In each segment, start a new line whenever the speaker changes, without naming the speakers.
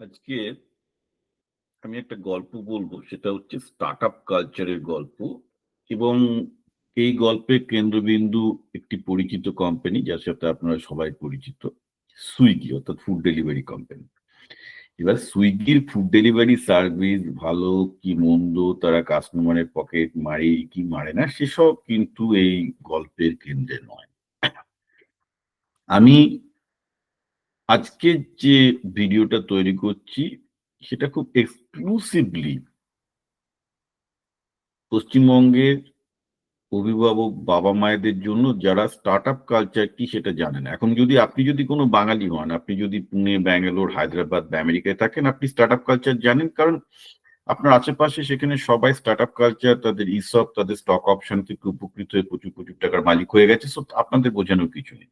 আজকে আমি একটা গল্প বলব, সেটা হচ্ছে স্টার্ট আপ কালচারের গল্প এবং এই গল্পের কেন্দ্রবিন্দু একটি পরিচিত কোম্পানি যার সাথে আপনারা সবাই পরিচিত সুইগি অর্থাৎ ফুড ডেলিভারি কোম্পানি এবার সুইগির ফুড ডেলিভারি সার্ভিস ভালো কি মন্দ, তারা কাস্টমারের পকেট মারে কি মারে না, সেসব কিন্তু এই গল্পের কেন্দ্রে নয়। আমি আজকে যে ভিডিওটা তৈরি করছি, সেটা খুব এক্সক্লুসিভলি পশ্চিমবঙ্গের অভিভাবক বাবা মায়েদের জন্য, যারা স্টার্ট আপ কালচার কি সেটা জানেন। এখন যদি আপনি যদি কোনো বাঙালি হন, আপনি যদি পুনে, ব্যাঙ্গালোর, হায়দ্রাবাদ বা আমেরিকায় থাকেন, আপনি স্টার্ট আপ কালচার জানেন কারণ আপনার আশেপাশে সেখানে সবাই স্টার্ট আপ কালচার তাদের ইসব তাদের স্টক অপশন থেকে উপকৃত হয়ে প্রচুর প্রচুর টাকার মালিক হয়ে গেছে। সো আপনাদের বোঝানোর কিছু নেই।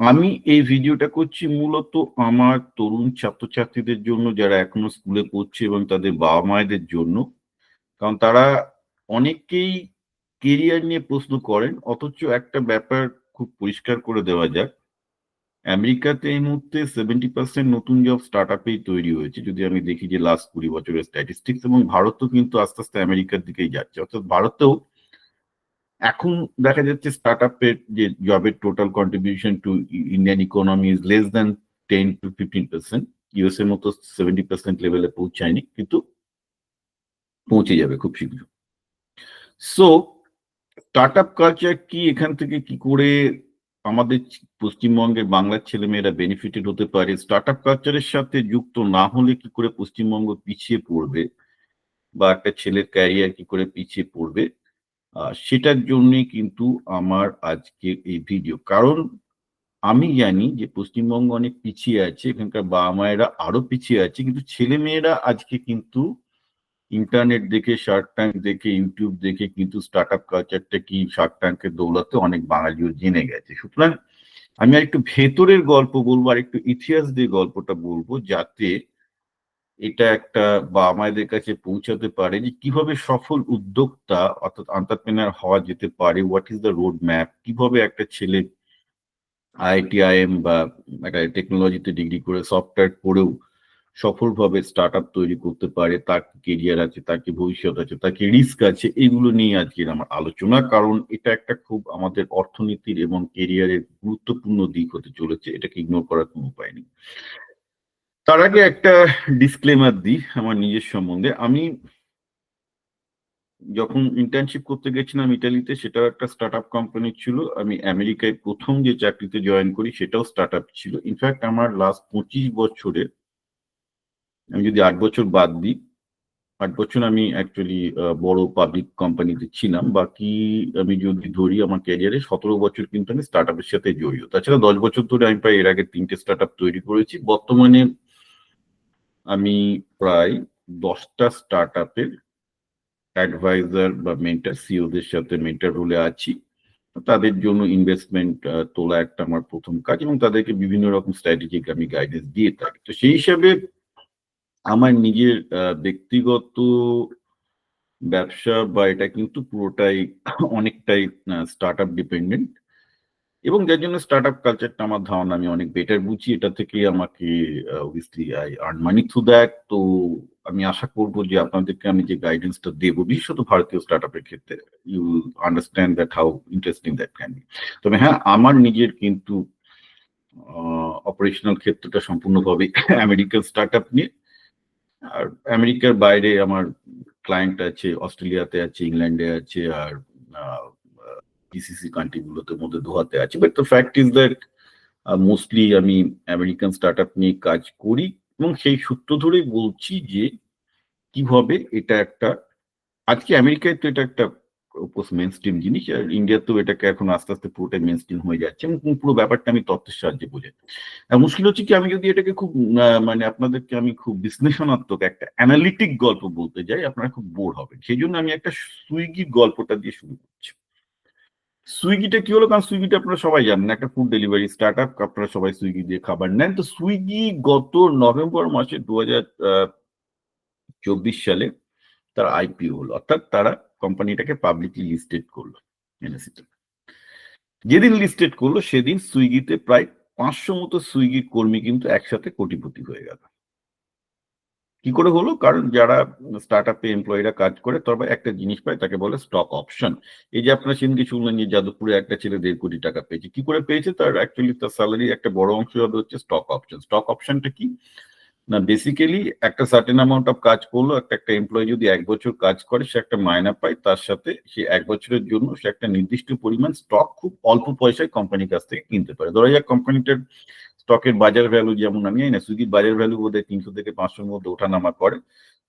আমি এই ভিডিওটা করছি মূলত আমার তরুণ ছাত্রছাত্রীদের জন্য, যারা এখনও স্কুলে পড়ছে এবং তাদের বাবা মায়েদের জন্য। কারণ তারা অনেকেই কেরিয়ার নিয়ে প্রশ্ন করেন, অথচ একটা ব্যাপার খুব পরিষ্কার করে দেওয়া যাক। আমেরিকাতে এই মুহূর্তে সেভেন্টি পার্সেন্ট নতুন জব স্টার্ট আপেই তৈরি হয়েছে। যদি আমি দেখি যে লাস্ট কুড়ি বছরের স্ট্যাটিস্টিক্স এবং ভারতও কিন্তু আস্তে আস্তে আমেরিকার দিকেই যাচ্ছে। অর্থাৎ ভারতেও এখন দেখা যাচ্ছে স্টার্ট আপের যে জবের total contribution to Indian economy is less than ten to fifteen percent US এর মতো সেভেন্টি পার্সেন্ট লেভেলে পৌঁছায়নি, কিন্তু পৌঁছে যাবে খুব শীঘ্র। সো স্টার্ট আপ কালচার কি, এখান থেকে কি করে আমাদের পশ্চিমবঙ্গের বাংলার ছেলেমেয়েরা বেনিফিটেড হতে পারে? স্টার্ট আপ কালচারের সাথে যুক্ত না হলে কি করে পশ্চিমবঙ্গ পিছিয়ে পড়বে? বা একটা ছেলের ক্যারিয়ার কি করে পিছিয়ে পড়বে? সেটার জন্যই কিন্তু আমার আজকের এই ভিডিও কারণ আমি জানি যে পশ্চিমবঙ্গ অনেক পিছিয়ে আছে, এখানকার বাবা মায়েরা আরও পিছিয়ে আছে, কিন্তু ছেলে মেয়েরা আজকে কিন্তু ইন্টারনেট দেখে শার্ক ট্যাঙ্ক দেখে ইউটিউব দেখে কিন্তু স্টার্ট আপ কালচারটা কি শার্ক ট্যাঙ্কের দৌলতে অনেক বাঙালিও জেনে গেছে। সুতরাং আমি আর একটু ভেতরের গল্প বলব আর একটু ইতিহাস দিয়ে গল্পটা বলব, যাতে এটা একটা বা মায়েদের কাছে পৌঁছাতে পারে যে কীভাবে সফল উদ্যোক্তা অর্থাৎ আন্টারপ্রেনার হওয়া যেতে পারে what is the road map কীভাবে একটা ছেলে আইআইটিআইএম বা একটা টেকনোলজিতে ডিগ্রি করে সফটওয়্যার করেও সফলভাবে স্টার্ট আপ তৈরি করতে পারে, তার কেরিয়ার আছে, তার কি ভবিষ্যৎ আছে, তার কি রিস্ক আছে, এগুলো নিয়ে আজকের আমার আলোচনা। কারণ এটা একটা খুব আমাদের অর্থনীতির এবং কেরিয়ারের গুরুত্বপূর্ণ দিক হতে চলেছে, এটাকে ইগনোর করার কোনো উপায় নেই। তার আগে একটা ডিসক্লেমার দিই আমার নিজের সম্বন্ধে। আমি যখন ইন্টার্নশিপ করতে গেছিলাম ইটালিতে সেটাও একটা স্টার্ট আপ কোম্পানি ছিল। আমি আমেরিকায় প্রথম যে চাকরিতে জয়েন করি, সেটাও স্টার্ট আপ ছিল ইনফ্যাক্ট আমার লাস্ট পঁচিশ বছরে, আমি যদি আট বছর বাদ দিই, আট বছর আমি অ্যাকচুয়ালি বড় পাবলিক কোম্পানিতে ছিলাম। বাকি আমি যদি ধরি আমার ক্যারিয়ারে সতেরো বছর কিন্তু আমি স্টার্ট আপের সাথে জড়িত। তাছাড়া দশ বছর ধরে আমি প্রায় এর আগে তিনটে স্টার্ট আপ তৈরি করেছি। বর্তমানে আমি প্রায় দশটা স্টার্ট আপের অ্যাডভাইজার বা মেন্টার সিওদের সাথে মেন্টার রোলে আছি। তাদের জন্য ইনভেস্টমেন্ট তোলা একটা আমার প্রথম কাজ এবং তাদেরকে বিভিন্ন রকম স্ট্র্যাটেজিক আমি গাইডেন্স দিয়ে থাকি। তো সেই হিসাবে আমার নিজের ব্যক্তিগত ব্যবসা বা এটা কিন্তু পুরোটাই অনেকটাই স্টার্ট আপ ডিপেন্ডেন্ট এবং যার জন্য স্টার্ট আপ কালচারটা আমার ধারণা, আমি অনেক বেটার বুঝি। এটা থেকে আমাকে আই মানি থ্রু দ্যাট তো আমি আশা করব যে আপনাদেরকে আমি যে গাইডেন্সটা দেবো বিশেষত ভারতীয় স্টার্ট আপের ক্ষেত্রে you understand that how interesting that can be তবে হ্যাঁ আমার নিজের কিন্তু অপারেশনাল ক্ষেত্রটা সম্পূর্ণভাবে আমেরিকান স্টার্ট আপ নিয়ে। আর আমেরিকার বাইরে আমার ক্লায়েন্ট আছে, অস্ট্রেলিয়াতে আছে, ইংল্যান্ডে আছে, আর জিসিসি কান্ট্রিগুলোতে মধ্যে দোহাতে আছে। But the fact is that mostly আমি আমেরিকান স্টার্ট নিয়ে কাজ করি এবং সেই সূত্র ধরেই বলছি যে, কীভাবে এটা একটা, আজকে আমেরিকায় তো এটা একটা মেন স্ট্রিম জিনিস, আর ইন্ডিয়াতেও এটাকে এখন আস্তে আস্তে পুরোটাই মেন স্ট্রিম হয়ে যাচ্ছে এবং পুরো ব্যাপারটা আমি তথ্যের সাহায্যে বোঝাই আর মুশকিল হচ্ছে কি, আমি যদি এটাকে খুব মানে আপনাদেরকে আমি খুব বিশ্লেষণাত্মক একটা অ্যানালিটিক গল্প বলতে যাই, আপনারা খুব বোর হবেন। সেই জন্য আমি একটা সুইগির গল্পটা দিয়ে শুরু করছি। সুইগিটা কি হলো? কারণ সুইগিটা আপনারা সবাই জানেন, একটা ফুড ডেলিভারি স্টার্ট আপ আপনারা সবাই সুইগি দিয়ে খাবার নেন। তো সুইগি গত নভেম্বর মাসে দু চব্বিশ সালে তার আইপিও হলো, অর্থাৎ তারা কোম্পানিটাকে পাবলিকলি লিস্টেড করল এনএসিতে যেদিন লিস্টেড করল, সেদিন সুইগিতে প্রায় পাঁচশো মতো সুইগির কর্মী কিন্তু একসাথে কোটিপতি হয়ে গেল। কি করে হলো? কারণ যারা স্টার্ট আপে এমপ্লয়িরা কাজ করে তবে একটা জিনিস পায়, তাকে বলে স্টক অপশন এই যে আপনারা সেদিনকে শুনলেন যে যাদবপুরে একটা ছেলে দেড় কোটি টাকা পেয়েছে, কি করে পেয়েছে? তার অ্যাকচুয়ালি তার স্যালারি একটা বড় অংশ হবে হচ্ছে স্টক অপশন স্টক অপশনটা কি? না বেসিক্যালি একটা সার্টেন অ্যামাউন্ট অফ কাজ করল, একটা একটা এমপ্লয়ি যদি এক বছর কাজ করে, সে একটা মায়না পায়, তার সাথে সে এক বছরের জন্য সে একটা নির্দিষ্ট পরিমাণ স্টক খুব অল্প পয়সায় কোম্পানির কাছ থেকে কিনতে পারে। ধরা যাক কোম্পানিটার স্টকের বাজার ভ্যালু যেমন আমি জানি না সুইগির বাজার ভ্যালু বোধ হয় তিনশো থেকে পাঁচশোর মধ্যে ওঠানামা করে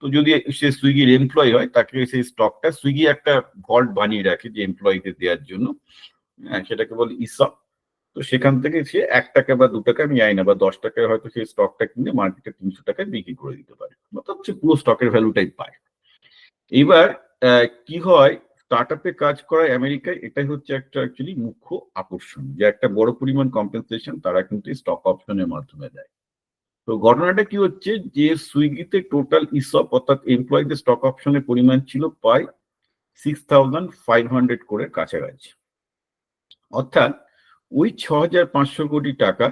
তো যদি সে সুইগির এমপ্লয় হয় তাকে সেই স্টকটা সুইগি একটা ভল্ট বানিয়ে রাখে যে এমপ্লয়ীদের দেওয়ার জন্য। হ্যাঁ, সেটাকে বলে ইসপ তো সেখান থেকে সে এক টাকা বা দু টাকা আমি জানি না বা দশ টাকায় হয়তো সেই স্টকটা কিনে মার্কেটে তিনশো টাকায় বিক্রি করে দিতে পারে। অর্থাৎ সে পুরো স্টকের ভ্যালুটাই পায়। এবার কি হয় স্টার্ট আপে কাজ করা আমেরিকায়, এটাই হচ্ছে একটা অ্যাকচুয়ালি মুখ্য আকর্ষণ। যে একটা বড় পরিমাণ কম্পেনসেশন তারা কিন্তু স্টক অপশনের মাধ্যমে দেয়। তো ঘটনাটা কি হচ্ছে যে সুইগিতে টোটাল ইসপ অর্থাৎ এমপ্লয়ীদের স্টক অপশনের পরিমাণ ছিল প্রায় সিক্স থাউজেন্ড ফাইভ হান্ড্রেড করে কাছাকাছি। অর্থাৎ ওই ছ হাজার পাঁচশো কোটি টাকা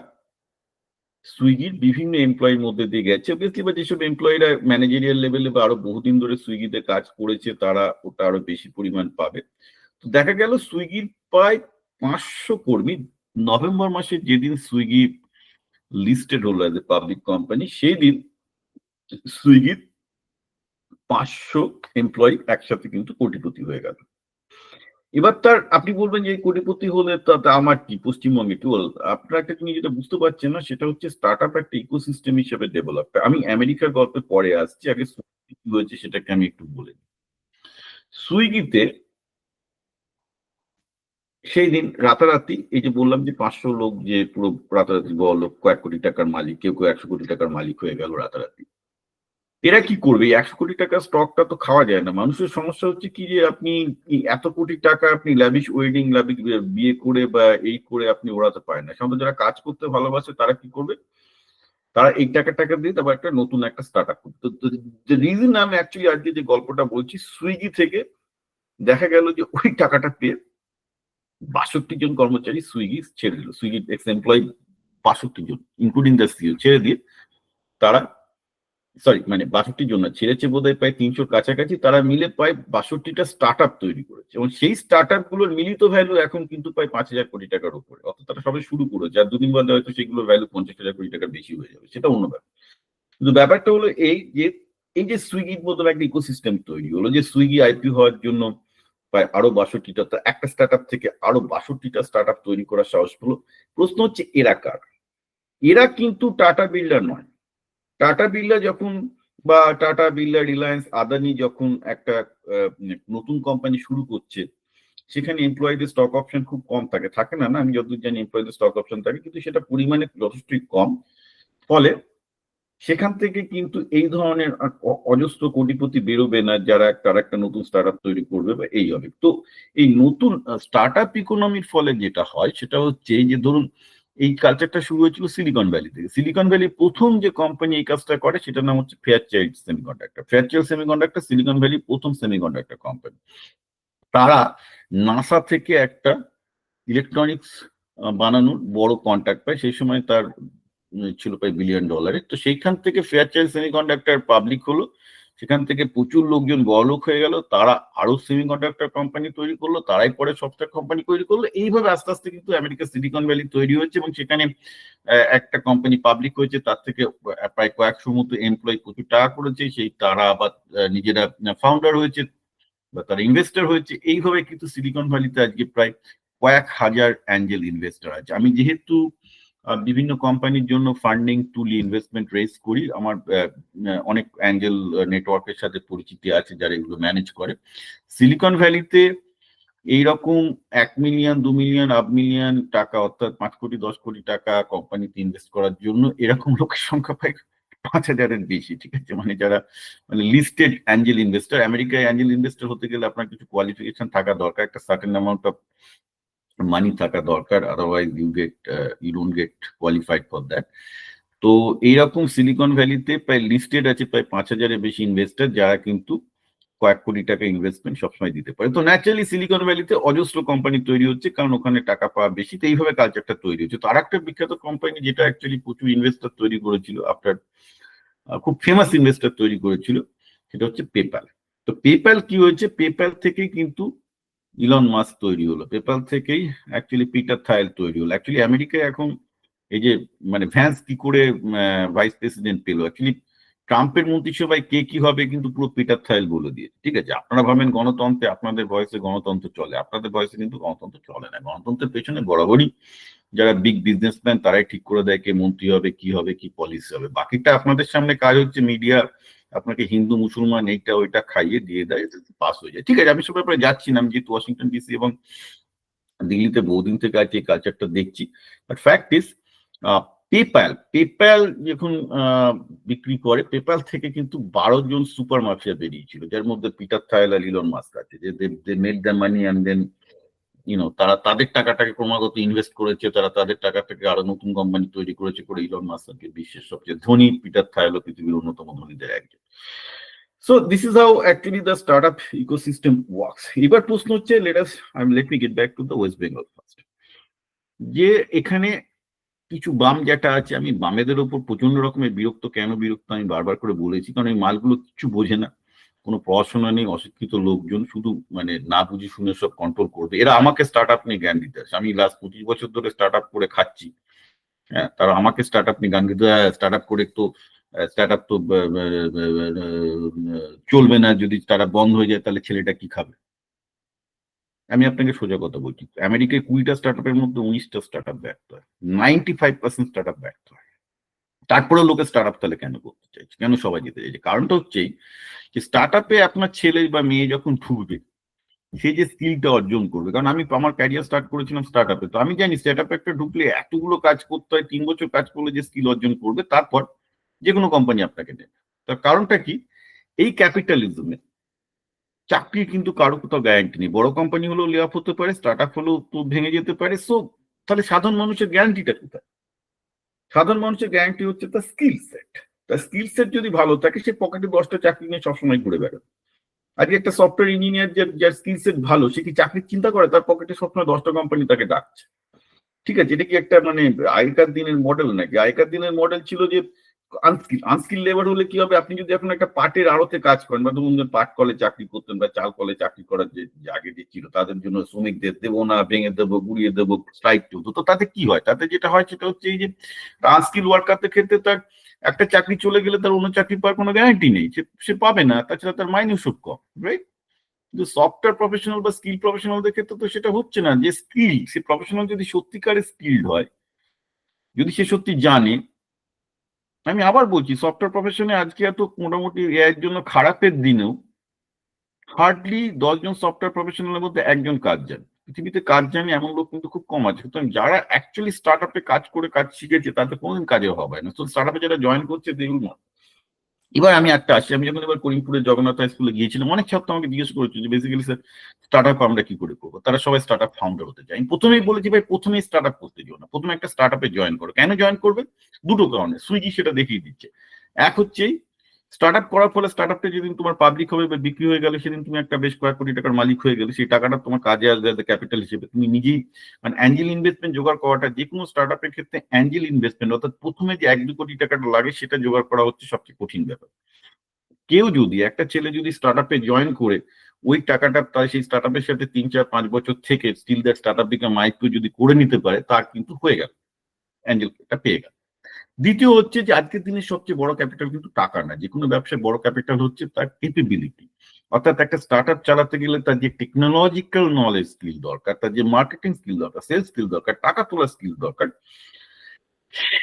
সুইগির বিভিন্ন এমপ্লয়ির মধ্যে দিয়ে গেছে। অবভিয়াসলি বা যেসব এমপ্লয়িরা ম্যানেজারিয়াল লেভেলে বা আরও বহুদিন ধরে সুইগিতে কাজ করেছে, তারা ওটা আরও বেশি পরিমাণ পাবে। তো দেখা গেল সুইগির প্রায় পাঁচশো কর্মী নভেম্বর মাসে যেদিন সুইগি লিস্টেড হলো এজ এ পাবলিক কোম্পানি সেই দিন সুইগির পাঁচশো এমপ্লয়ি একসাথে কিন্তু কোটিপতি হয়ে গেল। এবার তার, আপনি বলবেন যে কোটিপতি হলে তাতে আমার কি, পশ্চিমবঙ্গে কি বল? আপনারা একটা জিনিস যেটা বুঝতে পারছেন না, সেটা হচ্ছে স্টার্ট আপ একটা ইকোসিস্টেম হিসেবে ডেভেলপ আমি আমেরিকার গল্পে পরে আসছি, আগে সুইগি কি হয়েছে সেটাকে আমি একটু বলে দিই। সুইগিতে সেই দিন রাতারাতি, এই যে বললাম যে পাঁচশো লোক যে পুরো রাতারাতি বড় লোক কয়েক কোটি টাকার মালিক, কেউ কেউ একশো কোটি টাকার মালিক হয়ে গেল রাতারাতি। এরা কি করবে? একশো কোটি টাকার স্টকটা তো খাওয়া যায় না। মানুষের সমস্যা হচ্ছে কি যে আপনি এত কোটি টাকা আপনি ল্যাবিশ ওয়েডিং ল্যাবিশ বিয়ে করে বা এই করে আপনি ওড়াতে পারেন না। সাধারণত যারা কাজ করতে ভালোবাসে, তারা কি করবে? তারা এই টাকা টাকা দিয়ে তারপর একটা নতুন একটা স্টার্ট আপ করবে। তো রিজন আমি অ্যাকচুয়ালি আজকে যে গল্পটা বলছি সুইগি থেকে দেখা গেল যে ওই টাকাটা পেয়ে বাষট্টি জন কর্মচারী সুইগি ছেড়ে দিল। সুইগি এক্স এমপ্লয়ি বাষট্টি জন ইনক্লুডিং দ্য সিও ছেড়ে দিয়ে তারা সরি মানে বাষট্টি জন না ছেড়েছে বোধ হয় প্রায় তিনশোর কাছাকাছি, তারা মিলে প্রায় বাষট্টিটা স্টার্ট আপ তৈরি করেছে। এবং সেই স্টার্ট আপগুলোর মিলিত ভ্যালু এখন কিন্তু প্রায় পাঁচ হাজার কোটি টাকার উপরে। অর্থাৎ তারা সবাই শুরু করেছে। আর দুদিন বাদে হয়তো সেগুলোর ভ্যালু পঞ্চাশ হাজার কোটি টাকার বেশি হয়ে যাবে। সেটা অন্য ব্যাপার। কিন্তু ব্যাপারটা হলো এই যে এই যে সুইগির মতন একটা ইকোসিস্টেম তৈরি হলো, যে সুইগি আইপি হওয়ার জন্য প্রায় আরও বাষট্টিটা একটা স্টার্ট আপ থেকে আরও বাষট্টিটা স্টার্ট আপ তৈরি করার সাহস পেল। প্রশ্ন হচ্ছে এরা কার? এরা কিন্তু টাটা বিল্ডার নয়। টাটা বিল্ডার যখন বা টাটা বিল্ডার রিলায়েন্স আদানি যখন একটা নতুন কোম্পানি শুরু করছে, সেখানে এমপ্লয়ীদের স্টক অপশন খুব কম থাকে। থাকে না না? আমি যতদূর জানি এমপ্লয়ীদের স্টক অপশন থাকে, কিন্তু সেটা পরিমাণে যথেষ্টই কম। ফলে সেখান থেকে কিন্তু এই ধরনের অজস্র কোটিপতি বেরোবে না যারা তারা একটা নতুন স্টার্ট আপ তৈরি করবে বা এই হবে। তো এই নতুন স্টার্ট আপ ইকোনমির ফলে যেটা হয়, সেটা হচ্ছে যে ধরুন এই কালচারটা শুরু হয়েছিল সিলিকন ভ্যালি থেকে। সিলিকন ভ্যালি প্রথম যে কোম্পানি এই কাজটা করে, সেটার নাম হচ্ছে Fairchild semiconductor Fairchild semiconductor Silicon Valley প্রথম সেমিকন্ডাক্টর কোম্পানি তারা নাসা থেকে একটা ইলেকট্রনিক্স বানানোর বড় কন্ট্রাক্ট পায়। সেই সময় তার ছিল প্রায় বিলিয়ন ডলারের তো সেইখান থেকে ফেয়ার চাইল্ড সেমিকন্ডাক্টর পাবলিক হলো। সেখান থেকে প্রচুর লোকজন বড়লোক হয়ে গেল, তারা আরও সেমিকন্ডাক্টর কোম্পানি তৈরি করল, তারাই পরে সফটওয়্যার কোম্পানি তৈরি করল। এইভাবে আস্তে আস্তে কিন্তু আমেরিকা সিলিকন ভ্যালি তৈরি হয়েছে এবং সেখানে একটা কোম্পানি পাবলিক হয়েছে, তার থেকে প্রায় কয়েকশো মতো এমপ্লয়ি প্রচুর টাকা করেছে, সেই তারা আবার নিজেরা ফাউন্ডার হয়েছে বা তারা ইনভেস্টর হয়েছে। এইভাবে কিন্তু সিলিকন ভ্যালিতে আজকে প্রায় কয়েক হাজার অ্যাঞ্জেল ইনভেস্টর আছে। আমি যেহেতু বিভিন্ন কোম্পানির জন্য ফান্ডিং তুলি ইনভেস্টমেন্ট রেজ করি। আমার অনেক অ্যাঞ্জেল নেটওয়ার্কের সাথে পরিচিতি আছে যারা এগুলো ম্যানেজ করে। সিলিকন ভ্যালিতে এইরকম এক মিলিয়ন দু মিলিয়ন আট মিলিয়ন টাকা, অর্থাৎ পাঁচ কোটি, দশ কোটি টাকা কোম্পানিতে ইনভেস্ট করার জন্য এরকম লোকের সংখ্যা প্রায় পাঁচ হাজারের বেশি, ঠিক আছে? মানে যারা মানে লিস্টেড অ্যাঞ্জেল ইনভেস্টর আমেরিকায় অ্যাঞ্জেল ইনভেস্টর হতে গেলে আপনার কিছু কোয়ালিফিকেশন থাকা দরকার। একটা সার্টেন অ্যামাউন্ট অফ মানি থাকা দরকার otherwise you get you don't get qualified for that তো এইরকম সিলিকন ভ্যালিতে প্রায় লিস্টেড আছে প্রায় পাঁচ হাজারের বেশি ইনভেস্টর যারা কিন্তু কয়েক কোটি টাকা ইনভেস্টমেন্ট সবসময় দিতে পারে। তো ন্যাচারালি সিলিকন ভ্যালিতে অজস্র কোম্পানি তৈরি হচ্ছে, কারণ ওখানে টাকা পাওয়া বেশি, তো এইভাবে কালচারটা তৈরি হচ্ছে। তো আর একটা বিখ্যাত কোম্পানি যেটা অ্যাকচুয়ালি প্রচুর ইনভেস্টর তৈরি করেছিল আফটার খুব ফেমাস ইনভেস্টর তৈরি করেছিল, সেটা হচ্ছে পেপ্যাল তো পেপ্যাল কি হয়েছে? পেপ্যাল থেকেই কিন্তু ইলন মাস্ক তৈরি হলো। পেপাল থেকেই অ্যাকচুয়ালি পিটার থাইল তৈরি হলো। অ্যাকচুয়ালি আমেরিকায় এখন এই যে মানে ভ্যান্স কি করে ভাইস প্রেসিডেন্ট পেল? অ্যাকচুয়ালি ট্রাম্পের মন্ত্রিসভায় কে কি হবে কিন্তু পুরো পিটার থাইল বলে দিয়েছে ঠিক আছে? আপনারা ভাবেন গণতন্ত্রে, আপনাদের বয়সে গণতন্ত্র চলে। আপনাদের বয়সে কিন্তু গণতন্ত্র চলে না। গণতন্ত্রের পেছনে বরাবরই যারা বিগ বিজনেসম্যান তারাই ঠিক করে দেয় কে মন্ত্রী হবে, কি হবে, কি পলিসি হবে। বাকিটা আপনাদের সামনে কাজ হচ্ছে মিডিয়া আপনাকে হিন্দু, মুসলমান এইটা, ওইটা খাইয়ে দিয়ে দেয় পাস হয়ে যায়। ঠিক আছে, আমি সব ব্যাপারে যাচ্ছি না, আমি যেহেতু ওয়াশিংটন ডিসি এবং দিল্লিতে বহুদিন থেকে আছে, এই কালচারটা দেখছি। But fact is PayPal PayPal যখন বিক্রি করে পেপ্যাল থেকে কিন্তু বারো জন সুপার মাফিয়া বেরিয়েছিল, যার মধ্যে পিটার থাইল আর ইলন মাস্ক আছে। যে they made the money and then you know তারা তাদের টাকাটাকে ক্রমাগত ইনভেস্ট করেছে, তারা তাদের টাকাটাকে আরও নতুন কোম্পানি তৈরি করেছে করে ইলন মাস্ককে বিশ্বের সবচেয়ে ধনী পিটার থাইল পৃথিবীর অন্যতম ধনীদের একজন। This is how actually the startup ecosystem works এবার প্রশ্ন হচ্ছে let us I let me get back to the West Bengal first যে এখানে কিছু বাম যেটা আছে, আমি বামেদের ওপর প্রচণ্ড রকমের বিরক্ত, কেন বিরক্ত আমি বারবার করে বলেছি, কারণ এই মালগুলো কিছু বোঝে না। কোনো পড়াশোনা নেই, অশিক্ষিত লোকজন, শুধু মানে না বুঝে শুনে সব কন্ট্রোল করবে। এরা আমাকে স্টার্ট আপ নিয়ে জ্ঞান দিতে আসে। আমি লাস্ট পঁচিশ বছর ধরে স্টার্ট আপ করে খাচ্ছি। হ্যাঁ তারা আমাকে স্টার্ট আপ নিয়ে জ্ঞান দিতে স্টার্ট আপ করে তো স্টার্ট আপ তো চলবে না। যদি স্টার্ট বন্ধ হয়ে যায়, তাহলে ছেলেটা কি খাবে? আমি আপনাকে সোজা কথা বলছি। আমেরিকায় কুড়িটা স্টার্ট আপের মধ্যে উনিশটা স্টার্ট আপ ব্যর্থ হয়। Ninety five percent start up ব্যর্থ হয়। তারপরে লোকে স্টার্ট আপ তাহলে কেন করতে চাইছে? কেন সবাই যেতে চাইছে? কারণটা হচ্ছেই যে স্টার্ট আপে আপনার ছেলে বা মেয়ে যখন ঢুকবে, সে যে স্কিলটা অর্জন করবে, কারণ আমি আমার ক্যারিয়ার স্টার্ট করেছিলাম স্টার্ট আপে তো আমি জানি স্টার্ট আপে একটা ঢুকলে এতগুলো কাজ করতে হয়, তিন বছর কাজ করলে যে স্কিল অর্জন করবে, তারপর যে কোনো কোম্পানি আপনাকে দেবে। তার কারণটা কি? এই ক্যাপিটালিজমে চাকরির কিন্তু কারও কোথাও গ্যারান্টি নেই। বড় কোম্পানি হলেও লে অফ হতে পারে স্টার্ট আপ হলেও তো ভেঙে যেতে পারে। সো তাহলে সাধারণ মানুষের গ্যারান্টিটা কোথায়? সাধারণ মানুষের গ্যারান্টি হচ্ছে তার স্কিল সেট তার স্কিল সেট যদি ভালো থাকে, সে পকেটে দশটা চাকরি নিয়ে সবসময় ঘুরে বেড়াবে আজকে একটা সফটওয়্যার ইঞ্জিনিয়ার যার যার স্কিল সেট ভালো, সে কি চাকরির চিন্তা করে? তার পকেটে সবসময় দশটা কোম্পানি তাকে ডাকছে। ঠিক আছে, এটা কি একটা মানে আগেকার দিনের মডেল নাকি? আগেকার দিনের মডেল ছিল যে আনস্কিল আনস্কিল লেবার হলে কি হবে? আপনি যদি এখন একটা পাটের আড়তে কাজ করেন, বা ধরুন পাট কলে চাকরি করতেন, বা চাল কলে চাকরি করার যে আগে যে ছিল, তাদের জন্য শ্রমিকদের দেবো না, ভেঙে দেবো, গুড়িয়ে দেবো স্ট্রাইক হতো তো তাতে কি হয়? তাতে যেটা হয়, সেটা হচ্ছে এই যে আনস্কিল ওয়ার্কারদের ক্ষেত্রে তার একটা চাকরি চলে গেলে তার অন্য চাকরি পাওয়ার কোনো গ্যারান্টি নেই। সে পাবে না, তাছাড়া তার মাইনেও খুব কম রাইট কিন্তু সফটওয়্যার প্রফেশনাল বা স্কিল প্রফেশনালদের ক্ষেত্রে তো সেটা হচ্ছে না যে স্কিল সে প্রফেশনাল যদি সত্যিকারের স্কিল্ড হয়, যদি সে সত্যি জানে আমি আবার বলছি সফটওয়্যার প্রফেশনে আজকে এত মোটামুটি এর জন্য খারাপের দিনেও হার্ডলি দশজন সফটওয়্যার প্রফেশনালের মধ্যে একজন কাজ জানে পৃথিবীতে কাজ জানি এমন লোক কিন্তু খুব কম আছে। সুতরাং যারা অ্যাকচুয়ালি স্টার্ট আপে কাজ করে, কাজ শিখেছে, তাদের কোনোদিন কাজে হবে না। তো স্টার্ট আপে যারা জয়েন করছে দেখুন না এবার আমি একটা আসি আমি যখন এবার করিমপুরের জগন্নাথ হাই স্কুলে গিয়েছিলাম অনেক ছাত্র আমাকে জিজ্ঞেস করেছে যে বেসিক্যালি স্যার স্টার্ট আপ আমরা কি করে করব? তারা সবাই স্টার্ট আপ ফাউন্ডার হতে চায়। আমি প্রথমেই বলেছি ভাই প্রথমেই স্টার্ট আপ করতে দিও না। প্রথমে একটা স্টার্ট আপে জয়েন করো। কেন জয়েন করবে? দুটো কারণে। সুইগি সেটা দেখিয়ে দিচ্ছে। এক হচ্ছেই স্টার্ট আপ করার ফলে স্টার্ট আপটা যেদিন তোমার পাবলিক হবে বা বিক্রি হয়ে গেলে, সেদিন তুমি একটা বেশ কয়েক কোটি টাকার মালিক হয়ে গেলে, সেই টাকাটা তোমার কাজে আসবে অ্যাজ ক্যাপিটাল হিসেবে। তুমি নিজেই মানে অ্যাঞ্জেল ইনভেস্টমেন্ট জোগাড় করাটা, যে কোনো স্টার্ট আপের ক্ষেত্রে অ্যাঞ্জেল ইনভেস্টমেন্ট অর্থাৎ প্রথমে যে এক দু কোটি টাকাটা লাগে, সেটা জোগাড় করা হচ্ছে সবচেয়ে কঠিন ব্যাপার। কেউ যদি, একটা ছেলে যদি স্টার্ট আপে জয়েন করে, ওই টাকাটা তার সেই স্টার্ট আপের সাথে তিন, চার, পাঁচ বছর থেকে still that startup become micro যদি করে নিতে পারে, তার কিন্তু হয়ে গেল। অ্যাঞ্জেলটা পেয়ে গেল। দ্বিতীয় হচ্ছে যে আজকের দিনের সবচেয়ে বড় ক্যাপিটাল কিন্তু টাকা না। যে কোনো ব্যবসায় বড় ক্যাপিটাল হচ্ছে তার কেপেবিলিটি অর্থাৎ একটা স্টার্ট আপ চালাতে গেলে তার যে টেকনোলজিক্যাল নলেজ স্কিল দরকার, তার যে মার্কেটিং স্কিল দরকার সেলস স্কিল দরকার, টাকা তোলার স্কিল দরকার,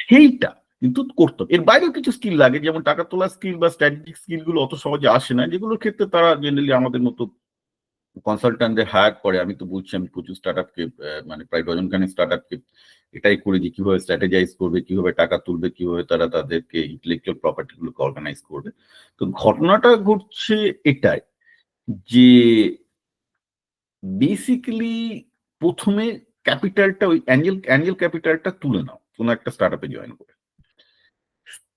সেইটা কিন্তু করতে এর বাইরেও কিছু স্কিল লাগে, যেমন টাকা তোলার স্কিল বা স্ট্র্যাটেজিক স্কিলগুলো অত সহজে আসে না, যেগুলোর ক্ষেত্রে তারা জেনারেলি আমাদের মতো কনসালট্যান্টদের হায়ার করে, আমি তো বলছি, আমি প্রচুর স্টার্ট আপকে মানে প্রায় ডজন খানিক স্টার্ট আপকে এটাই করে যে কীভাবে স্ট্র্যাটেজাইজ করবে, কীভাবে টাকা তুলবে, কীভাবে তারা তাদেরকে ইন্টেলেকচুয়াল প্রপার্টি গুলোকে অর্গানাইজ করবে। তো ঘটনাটা ঘটছে এটাই যে বেসিক্যালি প্রথমে ক্যাপিটালটা ওই অ্যাঞ্জেল অ্যাঞ্জেল ক্যাপিটালটা তুলে নাও, কোনো একটা স্টার্ট আপে জয়েন করে।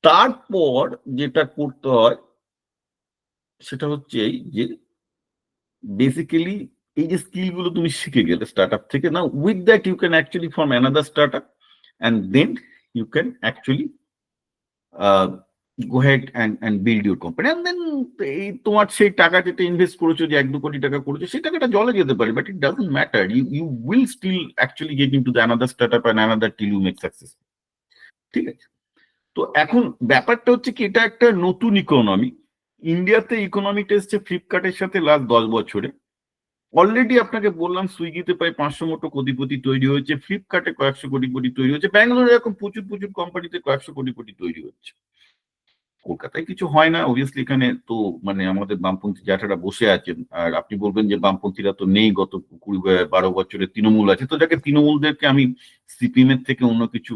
তারপর যেটা করতে হয়, সেটা হচ্ছে এই যে বেসিক্যালি এই যে স্কিলগুলো তুমি শিখে গেলে স্টার্ট আপ থেকে না with that you can actually form another startup and then you can actually go head and and build your company and then এই তোমার সেই টাকা যেটা ইনভেস্ট করেছ, যে এক দু কোটি টাকা করেছ, সেই টাকাটা জলে যেতে পারে but it doesn't matter you you will still actually get in to the another startup and another till you make success ঠিক আছে? তো এখন ব্যাপারটা হচ্ছে কি, এটা একটা নতুন ইকোনমি ইন্ডিয়াতে ইকোনমিটা এসছে ফ্লিপকার্টের সাথে লাস্ট দশ বছরে। অলরেডি আপনাকে বললাম সুইগিতে প্রায় পাঁচশো মতো কোটিপতি তৈরি হয়েছে ফ্লিপকার্টে কয়েকশো কোটি কোটি তৈরি হচ্ছে ব্যাঙ্গালোরে এরকম প্রচুর প্রচুর কোম্পানিতে কয়েকশো কোটি কোটি তৈরি হচ্ছে। কলকাতায় কিছু হয় না অবভিয়াসলি এখানে তো মানে আমাদের বামপন্থী জ্যাঠারা বসে আছেন, আর আপনি বলবেন যে বামপন্থীরা তো নেই গত কুড়ি, বারো বছরে তৃণমূল আছে, তো যাকে তৃণমূলদেরকে আমি সিপিএম এর থেকে অন্য কিছু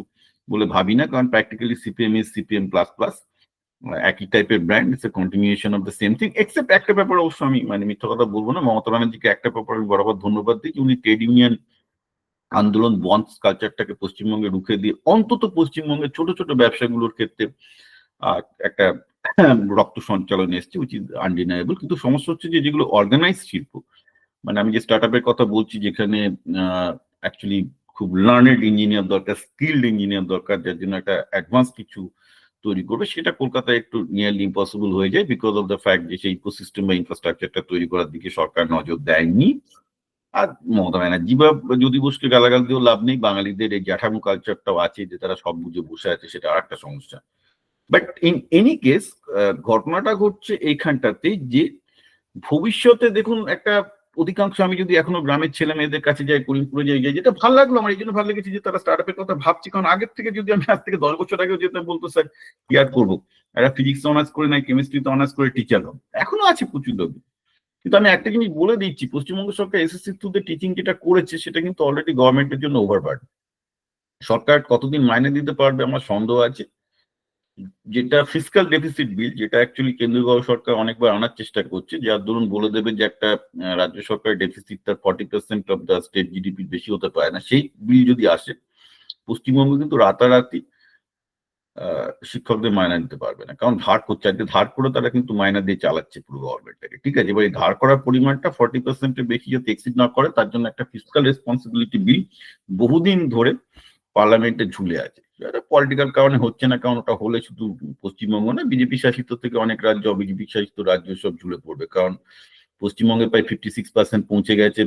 বলে ভাবি না, কারণ practically CPM is CPM plus plus একই টাইপের brand it's a continuation of the same thing except একটা ব্যাপার অবশ্য আমি মানে মিথ্যা কথা বলব না, মমতা ব্যানার্জিকে একটা ব্যাপার আমি বরাবর ধন্যবাদ দিই উনি ট্রেড ইউনিয়ন আন্দোলন বন্স কালচারটাকে পশ্চিমবঙ্গে রুখে দিয়ে অন্তত পশ্চিমবঙ্গের ছোট ছোট ব্যবসাগুলোর ক্ষেত্রে একটা রক্ত সঞ্চালন এসছে উচিত আনডিনায়েবল কিন্তু সমস্যা হচ্ছে যে যেগুলো অর্গানাইজ শিল্প মানে আমি যে স্টার্ট আপের কথা বলছি যেখানে অ্যাকচুয়ালি খুব লার্নেড ইঞ্জিনিয়ার দরকার স্কিল্ড ইঞ্জিনিয়ার দরকার, যার জন্য একটা অ্যাডভান্স কিছু তৈরি করবে, সেটা কলকাতায় একটু নিয়ারলি ইম্পসিবল হয়ে যায় বিকজ অফ দ্য ফ্যাক্ট যে সেই ইকোসিস্টেম বা ইনফ্রাস্ট্রাকচারটা তৈরি করার দিকে সরকার নজর দেয়নি। আর মমতা ব্যানার্জি বা জ্যোতি বোসকে গালাগাল দিয়েও লাভ নেই। বাঙালিদের এই জ্যাঠামু কালচারটাও আছে যে তারা সব বুঝে বসে আছে, সেটা আর একটা সমস্যা বাট ইন এনি কেস ঘটনাটা ঘটছে এইখানটাতে যে ভবিষ্যতে দেখুন একটা অধিকাংশ আমি যদি এখনও গ্রামের ছেলে মেয়েদের কাছে যাই, করিমপুরে যাই যাই, যেটা ভালো লাগল আমার, এই জন্য ভালো লেগেছে যে তারা স্টার্ট আপের কথা ভাবছি। কারণ আগের থেকে যদি আমি আজ থেকে দশ বছর আগেও যেতাম বলতো, স্যার, কি আর করব? একটা ফিজিক্স অনার্স করে নাই কেমিস্ট্রিতে অনার্স করে টিচার হব এখনও আছে প্রচুর লোক। কিন্তু আমি একটা জিনিস বলে দিচ্ছি, পশ্চিমবঙ্গ সরকার এসএসসি থ্রুতে টিচিং যেটা করেছে, সেটা কিন্তু অলরেডি গভর্নমেন্টের জন্য ওভারবার্ড সরকার কতদিন মাইনে দিতে পারবে আমার সন্দেহ আছে। যেটা ফিজিক্যাল ডেফিসিট বিল যেটা অ্যাকচুয়ালি কেন্দ্রীয় সরকার অনেকবার আনার চেষ্টা করছে যার দরুন বলে দেবে যে একটা রাজ্য সরকারের ডেফিসিট তার forty percent of the state GDP বেশি হতে পারে না। সেই বিল যদি আসে, পশ্চিমবঙ্গে কিন্তু রাতারাতি শিক্ষকদের মায়না দিতে পারবে না। কারণ ধার করছে, আজকে ধার করে তারা কিন্তু মায়না দিয়ে চালাচ্ছে পুরো গভর্নমেন্টটাকে। ঠিক আছে, এবার এই ধার করার পরিমাণটা ফর্টি পার্সেন্টের বেশি যাতে এক্সিড না করে, তার জন্য একটা ফিজিক্যাল রেসপন্সিবিলিটি বিল বহুদিন ধরে পার্লামেন্টে ঝুলে আছে। পলিটিক্যাল কারণে হচ্ছে না, কারণ ওটা হলে শুধু পশ্চিমবঙ্গ না বিজেপি শাসিত থেকে অনেক রাজ্য বিজেপি শাসিত রাজ্য সব ঝুলে পড়বে। কারণ পশ্চিমবঙ্গে প্রায় ফিফটি সিক্স পার্সেন্ট পৌঁছে গেছে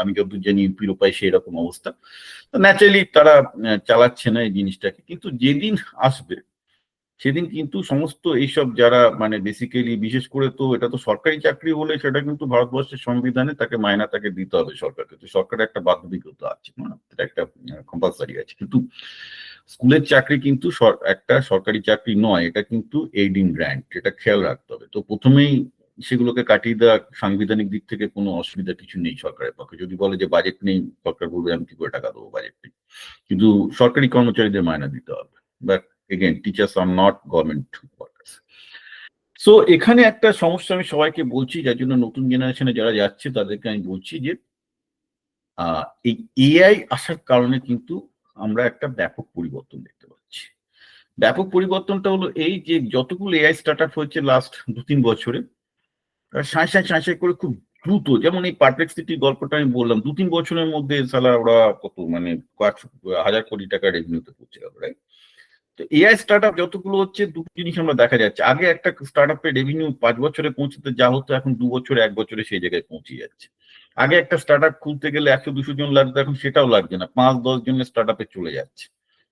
আমি যতদূর জানি ইউপির উপায় সেই রকম অবস্থা। ন্যাচারালি তারা চালাচ্ছে না এই জিনিসটাকে। কিন্তু যেদিন আসবে সেদিন কিন্তু সমস্ত এইসব যারা মানে বেসিক্যালি বিশেষ করে তো এটা তো সরকারি চাকরি হলে সেটা কিন্তু ভারতবর্ষের সংবিধানে তাকে মায়না তাকে দিতে হবে সরকারকে। তো সরকারের একটা বাধ্যবিকতা আছে মানে একটা কম্পালসারি আছে। কিন্তু স্কুলের চাকরি কিন্তু একটা সরকারি চাকরি নয়, এটা কিন্তু এইডিং গ্র্যান্ট এটা খেয়াল রাখতে হবে। তো প্রথমেই সেগুলোকে কাটিয়ে দেওয়া সাংবিধানিক দিক থেকে কোনো অসুবিধা কিছু নেই সরকারের পক্ষে। যদি বলে যে বাজেট নেই, সরকার বলবে, আমি কি করে টাকা দেবো বাজেট নেই? কিন্তু সরকারি কর্মচারীদের মায়না দিতে হবে। But again teachers are not government workers so এখানে একটা সমস্যা আমি সবাইকে বলছি, যার জন্য নতুন জেনারেশনে যারা যাচ্ছে, তাদেরকে আমি বলছি যে এই এআই আসার কারণে কিন্তু আমরা একটা ব্যাপক পরিবর্তন দেখতে পাচ্ছি। ব্যাপক পরিবর্তনটা হলো এই যে, যতগুলো এআই স্টার্ট আপ হয়েছে লাস্ট দু তিন বছরে সাঁই সাঁই সাঁই সাঁই করে খুব দ্রুত, যেমন এই পারপ্লেক্সিটির গল্পটা আমি বললাম দু তিন বছরের মধ্যে সালা ওরা কত মানে কয়েকশো, হাজার কোটি টাকা রেভিনিউতে পৌঁছে গেল রাইট তো এআই স্টার্ট আপ যতগুলো হচ্ছে দুটো জিনিস আমরা দেখা যাচ্ছে। আগে একটা স্টার্ট আপের রেভিনিউ পাঁচ বছরে পৌঁছতে যা হতো, এখন দু বছরে, এক বছরে সেই জায়গায় পৌঁছে যাচ্ছে। আগে একটা স্টার্ট আপ খুলতে গেলে একশো, দুশো জন লাগতো, এখন সেটাও লাগছে না। পাঁচ, দশ জনের স্টার্ট আপে চলে যাচ্ছে।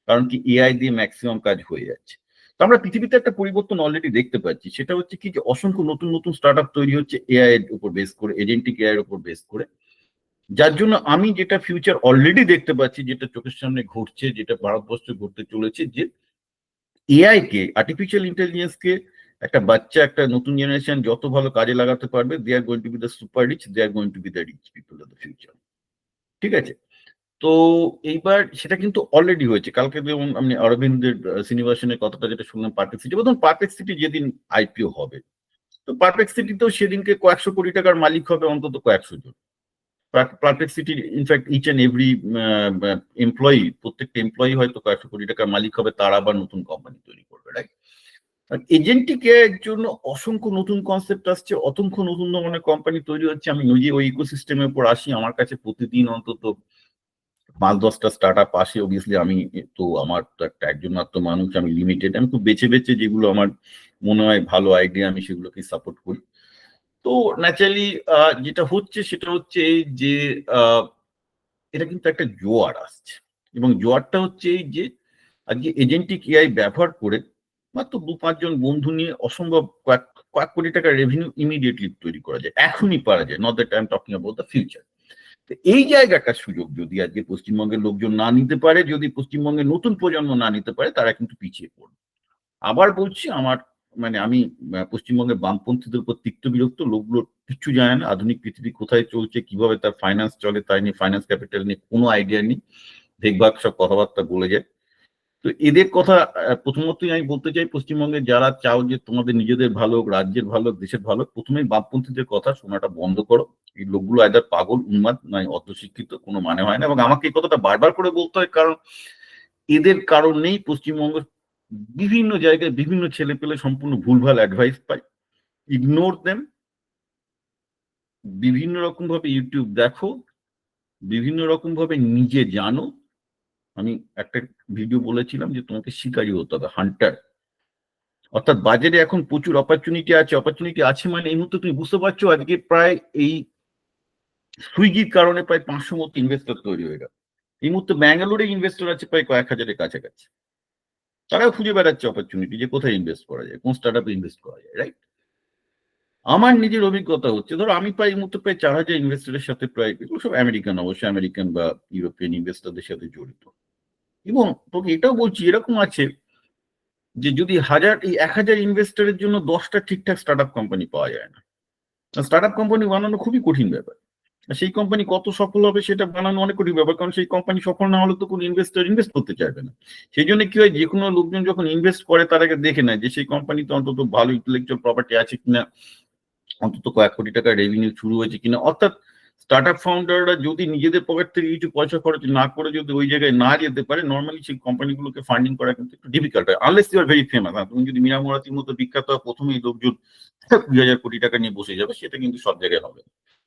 কারণ কি এআই দিয়ে ম্যাক্সিমাম কাজ হয়ে যাচ্ছে। তো আমরা পৃথিবীতে একটা পরিবর্তন অলরেডি দেখতে পাচ্ছি। সেটা হচ্ছে কি, যে অসংখ্য নতুন নতুন স্টার্ট আপ তৈরি হচ্ছে এআই এর উপর বেস করে এজেন্টিক এআই এর উপর বেস করে। যার জন্য আমি যেটা ফিউচার অলরেডি দেখতে পাচ্ছি, যেটা চোখের সামনে ঘটছে, যেটা ভারতবর্ষে ঘটতে চলেছে, যে এআই কে আর্টিফিশিয়াল ইন্টেলিজেন্স কে, একটা বাচ্চা, একটা নতুন জেনারেশন যত ভালো কাজে লাগাতে পারবে they are going to be the super rich they are going to be the rich people of the future ঠিক আছে? তো এইবার সেটা কিন্তু অলরেডি হয়েছে। কালকে যেমন আমি অরবিন্দের সিনিভাসনের কথাটা যেটা শুনলাম পারফেক্ট সিটি প্রথম পারফেক্ট সিটি যেদিন আইপিও হবে। তো পারফেক্ট সিটিতেও সেদিনকে কয়েকশো কোটি টাকার মালিক হবে, অন্তত কয়েকশো জন। পারফেক্ট সিটির in fact each and every employee প্রত্যেকটা এমপ্লয়ি হয়তো কয়েকশো কোটি টাকার মালিক হবে, তারা আবার নতুন কোম্পানি তৈরি করবে রাইট এজেন্টিক এর জন্য অসংখ্য নতুন কনসেপ্ট আসছে, অসংখ্য নতুন ধরনের কোম্পানি তৈরি হচ্ছে। আমি নিজে ওই ইকোসিস্টেমের উপর আসি, আমার কাছে প্রতিদিন অন্তত পাঁচ, দশটা স্টার্ট আপ আসে। অবভিয়াসলি আমি তো আমার তো একটা একজন মাত্র মানুষ, আমি লিমিটেড আমি খুব বেছে বেছে যেগুলো আমার মনে হয় ভালো আইডিয়া আমি সেগুলোকে সাপোর্ট করি। তো ন্যাচারালি যেটা হচ্ছে সেটা হচ্ছে যে এটা কিন্তু একটা জোয়ার আসছে। এবং জোয়ারটা হচ্ছে এই যে, আজকে এজেন্টিক এআই ব্যবহার করে মাত্র দু পাঁচজন বন্ধু নিয়ে অসম্ভব কয়েক কয়েক কোটি টাকা রেভিনিউ ইমিডিয়েটলি তৈরি করা যায়। এখনই পারা যায়। Not that I am talking about the future এই জায়গাটার সুযোগ যদি আজকে পশ্চিমবঙ্গের লোকজন না নিতে পারে, যদি পশ্চিমবঙ্গের নতুন প্রজন্ম না নিতে পারে, তারা কিন্তু পিছিয়ে পড়বে। আবার বলছি, আমার মানে আমি পশ্চিমবঙ্গের বামপন্থীদের উপর তিক্ত বিরক্ত লোকগুলো কিচ্ছু জানে না আধুনিক পৃথিবী কোথায় চলছে কীভাবে তার ফাইন্যান্স চলে তাই নিয়ে ফাইন্যান্স ক্যাপিটাল নিয়ে কোনো আইডিয়া নেই। দেখভাগ সব কথাবার্তা বলে যায়। তো এদের কথা প্রথমতই আমি বলতে চাই পশ্চিমবঙ্গে যারা চাও যে তোমাদের নিজেদের ভালো হোক, রাজ্যের ভালো হোক, দেশের ভালো প্রথমেই বামপন্থীদের কথা শোনাটা বন্ধ করো। এই লোকগুলো আয়দার পাগল উন্মাদ নয় অর্ধশিক্ষিত কোনো মানে হয় না। এবং আমাকে এই কথাটা বারবার করে বলতে হয় কারণ এদের কারণেই পশ্চিমবঙ্গ বিভিন্ন জায়গায় বিভিন্ন ছেলে পেলে সম্পূর্ণ ভুলভাল অ্যাডভাইস পায় ইগনোর দেম বিভিন্ন রকম ভাবে ইউটিউব দেখো, বিভিন্ন রকম ভাবে নিজে জানো। আমি একটা ভিডিও বলেছিলাম যে তোমাকে শিকারী হতে হবে হান্টার অর্থাৎ বাজারে এখন প্রচুর অপরচুনিটি আছে অপরচুনিটি আছে মানে এই মুহূর্তে তুমি বুঝতে পারছ আজকে প্রায় এই সুইগির কারণে প্রায় পাঁচশো মতো ইনভেস্টর তৈরি হয়ে গেল। এই মুহূর্তে ব্যাঙ্গালোরে ইনভেস্টর আছে প্রায় কয়েক হাজারের কাছাকাছি। তারাও খুঁজে বেড়াচ্ছে অপরচুনিটি যে কোথায় ইনভেস্ট করা যায়, কোন স্টার্ট ইনভেস্ট করা যায় রাইট আমার নিজের অভিজ্ঞতা হচ্ছে, ধরো আমি প্রায় মুহূর্তে প্রায় চার হাজার ইনভেস্টরের সাথে প্রায় সব আমেরিকান অবশ্যই আমেরিকান বা ইউরোপিয়ান ইনভেস্টরদের সাথে জড়িত। এবং তোকে এটাও বলছি, এরকম আছে যে যদি হাজার, এই এক হাজার ইনভেস্টরের জন্য দশটা ঠিকঠাক স্টার্ট আপ কোম্পানি পাওয়া যায় না। স্টার্ট আপ কোম্পানি বানানো খুবই কঠিন ব্যাপার। সেই কোম্পানি কত সফল হবে সেটা বানানো অনেক কঠিন ব্যাপার, কারণ সেই কোম্পানি সফল না হলে তো কোনো ইনভেস্টর ইনভেস্ট করতে চাইবে না। সেই জন্য কি হয় যে কোনো লোকজন যখন ইনভেস্ট করে তার আগে দেখে নেয় যে সেই কোম্পানিতে অন্তত ভালো ইন্টেলেকচুয়াল প্রপার্টি আছে কিনা, অন্তত কয়েক কোটি টাকা রেভিনিউ শুরু হয়েছে কিনা। অর্থাৎ স্টার্ট আপ ফাউন্ডাররা যদি নিজেদের পকেট থেকে কিছু পয়সা খরচ না করে যদি ওই জায়গায় না যেতে পারে নর্মালি সেই কোম্পানিগুলোকে ফান্ডিং করা কিন্তু একটু ডিফিকাল্ট হয় unless you are very famous তুমি যদি মীরা মতো বিখ্যাত প্রথমেই লোকজন কুড়ি হাজার কোটি টাকা নিয়ে বসে যাবে, সেটা কিন্তু সব জায়গায় হবে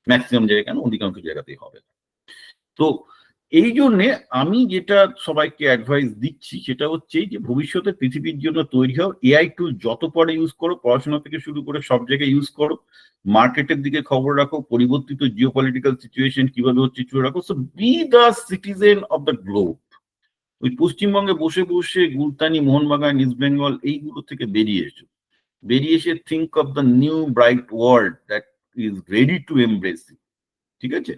ম্যাক্সিমাম জায়গায় কেন অধিকাংশ জায়গাতেই হবে। তো এই জন্যে আমি যেটা সবাইকে অ্যাডভাইস দিচ্ছি সেটা হচ্ছে যে ভবিষ্যতে পৃথিবীর জন্য তৈরি হও এআই টুল যত পরে ইউজ করো, পড়াশোনা থেকে শুরু করে সব জায়গায় ইউজ করো মার্কেটের দিকে খবর রাখো, পরিবর্তিত জিও পলিটিক্যাল সিচুয়েশন কীভাবে হচ্ছে চুয়ে রাখো। So be the citizen of the globe ওই পশ্চিমবঙ্গে বসে বসে গুলতানি, মোহনবাগান ইস্ট বেঙ্গল এইগুলো থেকে বেরিয়ে এসো। বেরিয়ে এসে think of the new bright world that is ready to embrace ঠিক আছে?